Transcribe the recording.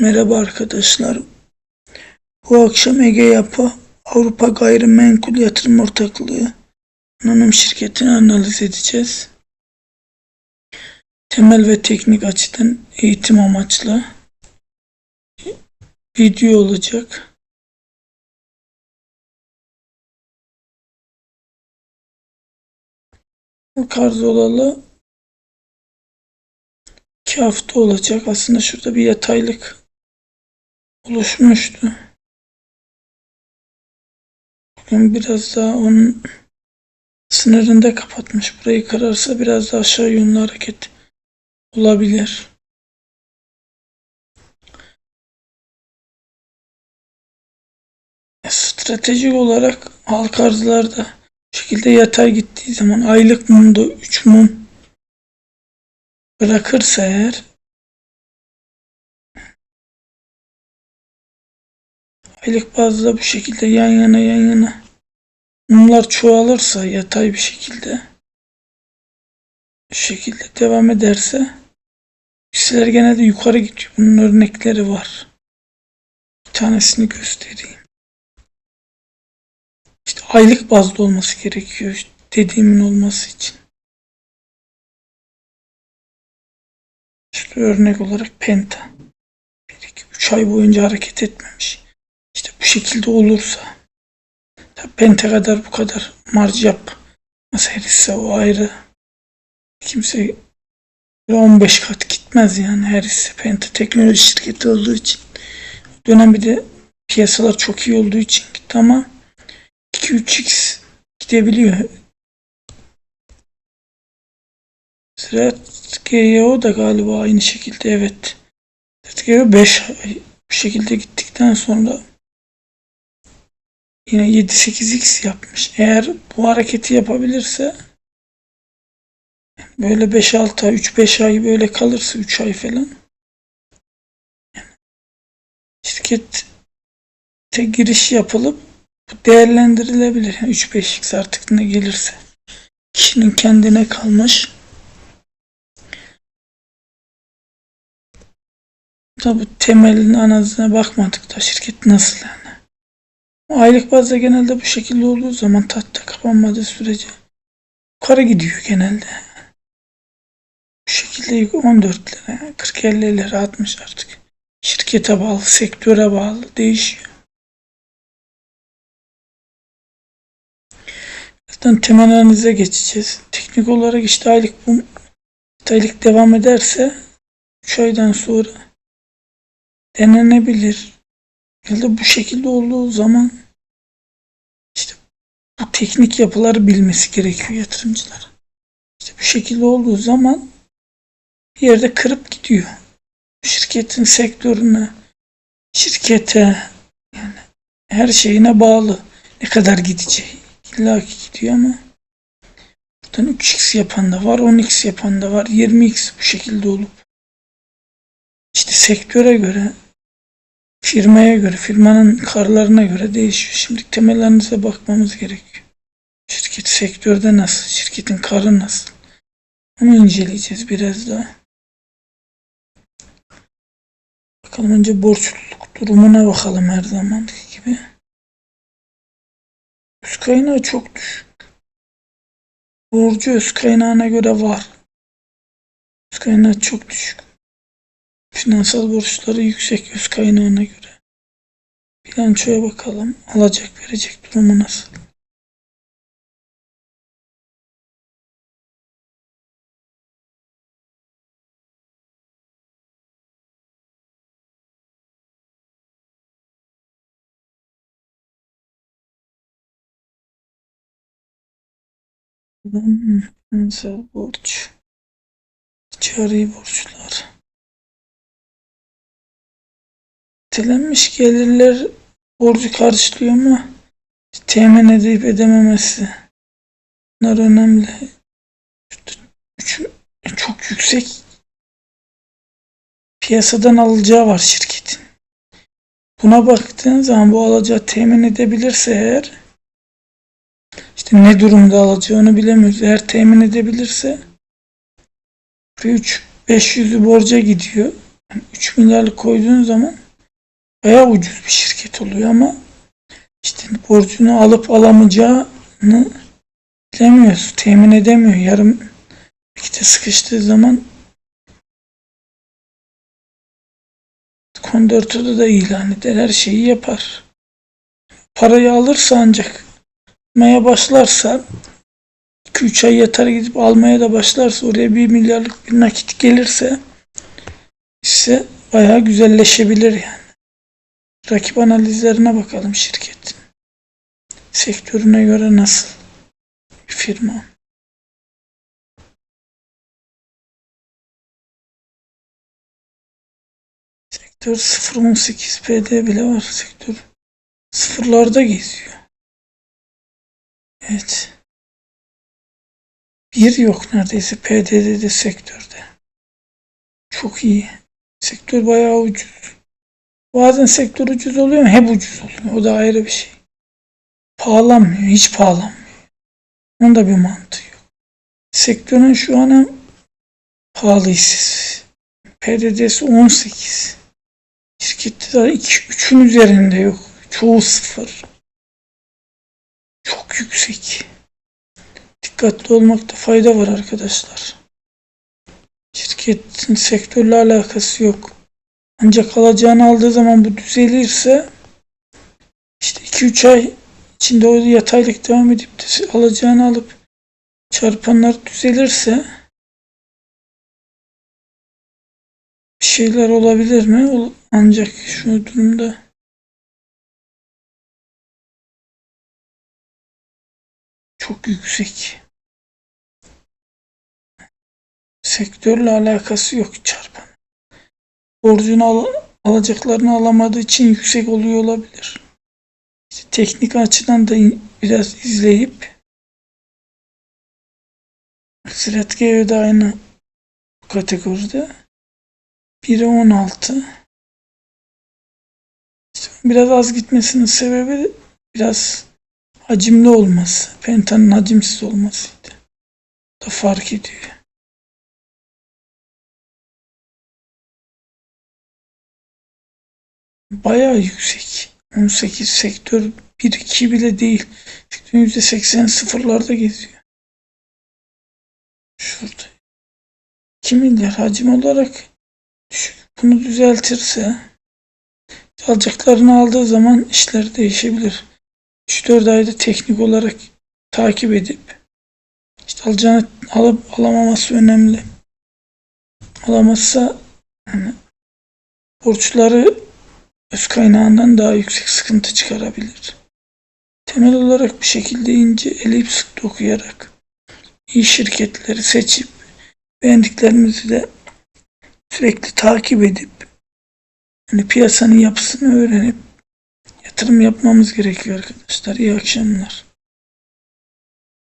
Merhaba arkadaşlar. Bu akşam Ege Yapı Avrupa Gayrimenkul Yatırım Ortaklığı anonim şirketini analiz edeceğiz. Temel ve teknik açıdan eğitim amaçlı video olacak. İlk arz olalı iki hafta olacak. Aslında şurada bir yataylık oluşmuştu. Bugün biraz daha onun sınırında kapatmış. Burayı kırarsa biraz daha aşağı yönlü hareket olabilir. Stratejik olarak halka arzlarda şekilde yatay gittiği zaman aylık mumda 3 mum bırakırsa eğer aylık bazda bu şekilde yan yana yan yana mumlar çoğalırsa yatay bir şekilde bu şekilde devam ederse hisseler genelde yukarı gidiyor. Bunun örnekleri var. Bir tanesini göstereyim. İşte aylık bazda olması gerekiyor işte dediğimin olması için. İşte örnek olarak Penta. 1-2-3 ay boyunca hareket etmemiş. Şekilde olursa Penta kadar bu kadar marj yap. Nasıl her hisse o ayrı. Kimse 15 kat gitmez yani her hisse Penta teknoloji şirketi olduğu için. O dönem bir de piyasalar çok iyi olduğu için gitti ama 2-3x gidebiliyor. Ziraat GYO da galiba aynı şekilde evet. Ziraat GYO 5 ay bu şekilde gittikten sonra yine 7-8x yapmış. Eğer bu hareketi yapabilirse böyle 5-6 ay 3-5 ay böyle kalırsa 3 ay falan şirkete giriş yapılıp değerlendirilebilir. Yani 3-5x artık ne gelirse. Kişinin kendine kalmış. Tabi temelin analizine bakmadık da şirket nasıl yani. Aylık bazda genelde bu şekilde olduğu zaman tahta kapanmadığı sürece yukarı gidiyor genelde. Bu şekilde 14 lira, 40-50 lira 60 artık. Şirkete bağlı, sektöre bağlı değişiyor. Zaten temel analize geçeceğiz. Teknik olarak işte aylık bu aylık devam ederse 3 aydan sonra denenebilir. Da bu şekilde olduğu zaman işte bu teknik yapıları bilmesi gerekiyor yatırımcılar. İşte bu şekilde olduğu zaman bir yerde kırıp gidiyor. Şirketin sektörüne, şirkete yani her şeyine bağlı. Ne kadar gideceği. İlla gidiyor ama buradan 3x yapan da var, 10x yapan da var, 20x bu şekilde olup işte sektöre göre firmaya göre, firmanın karlarına göre değişiyor. Şimdi temellerinize bakmamız gerekiyor. Şirket sektörde nasıl, şirketin karı nasıl? Onu inceleyeceğiz biraz daha. Bakalım önce borçluluk durumuna bakalım her zamanki gibi. Üst kaynağı çok düşük. Borcu üst kaynağına göre var. Üst kaynağı çok düşük. Finansal borçları yüksek üst kaynağına göre. Bilançoya bakalım. Alacak verecek durumu nasıl? Finansal borç. Ticari borçlar. Ertelenmiş gelirler borcu karşılıyor mu? Temin edip edememesi. Bunlar önemli. Çok yüksek piyasadan alacağı var şirketin. Buna baktığın zaman bu alacağı temin edebilirse eğer işte ne durumda alacağını bilemiyoruz. Eğer temin edebilirse 3 500'ü borca gidiyor. Yani 3 milyarlık koyduğun zaman bayağı ucuz bir şirket oluyor ama işte borcunu alıp alamayacağını bilemiyoruz. Temin edemiyor. Yarım işte sıkıştığı zaman kondortada da ilan eder. Her şeyi yapar. Parayı alırsa ancak almaya başlarsa 2-3 ay yatar gidip almaya da başlarsa oraya 1 milyarlık bir nakit gelirse ise bayağı güzelleşebilir yani. Rakip analizlerine bakalım şirketin. Sektörüne göre nasıl bir firma. Sektör 0.18 PD bile var. Sektör sıfırlarda geziyor. Evet. Bir yok neredeyse PDD'de sektörde. Çok iyi. Sektör bayağı ucuz. Bazen sektör ucuz oluyor ama hep ucuz oluyor. O da ayrı bir şey. Pahalanmıyor. Hiç pahalanmıyor. Onun da bir mantığı yok. Sektörün şu an pahalı hissesi. PDD'si 18. Şirkette de 3'ün üzerinde yok. Çoğu sıfır. Çok yüksek. Dikkatli olmakta fayda var arkadaşlar. Şirketin sektörle alakası yok. Ancak alacağını aldığı zaman bu düzelirse işte 2-3 ay içinde o yataylık devam edip de alacağını alıp çarpanlar düzelirse bir şeyler olabilir mi? Ancak şu durumda çok yüksek. Sektörle alakası yok çarpan. Borcunu al alacaklarını alamadığı için yüksek oluyor olabilir. İşte teknik açıdan da biraz izleyip Zretgeo da aynı kategoride. Biri 16. İşte biraz az gitmesinin sebebi biraz hacimli olması. Penta'nın hacimsiz olmasıydı. Da fark ediyor. Bayağı yüksek. 18 sektör 1-2 bile değil. Sektörün %80 sıfırlarda geziyor. Şurada. 2 milyar hacim olarak düşük. Bunu düzeltirse alacaklarını aldığı zaman işler değişebilir. 3-4 ayda teknik olarak takip edip işte alacağını alıp alamaması önemli. Alamazsa yani borçları öz kaynağından daha yüksek sıkıntı çıkarabilir. Temel olarak bir şekilde ince eleyip sık dokuyarak iyi şirketleri seçip beğendiklerimizi de sürekli takip edip yani piyasanın yapısını öğrenip yatırım yapmamız gerekiyor arkadaşlar. İyi akşamlar.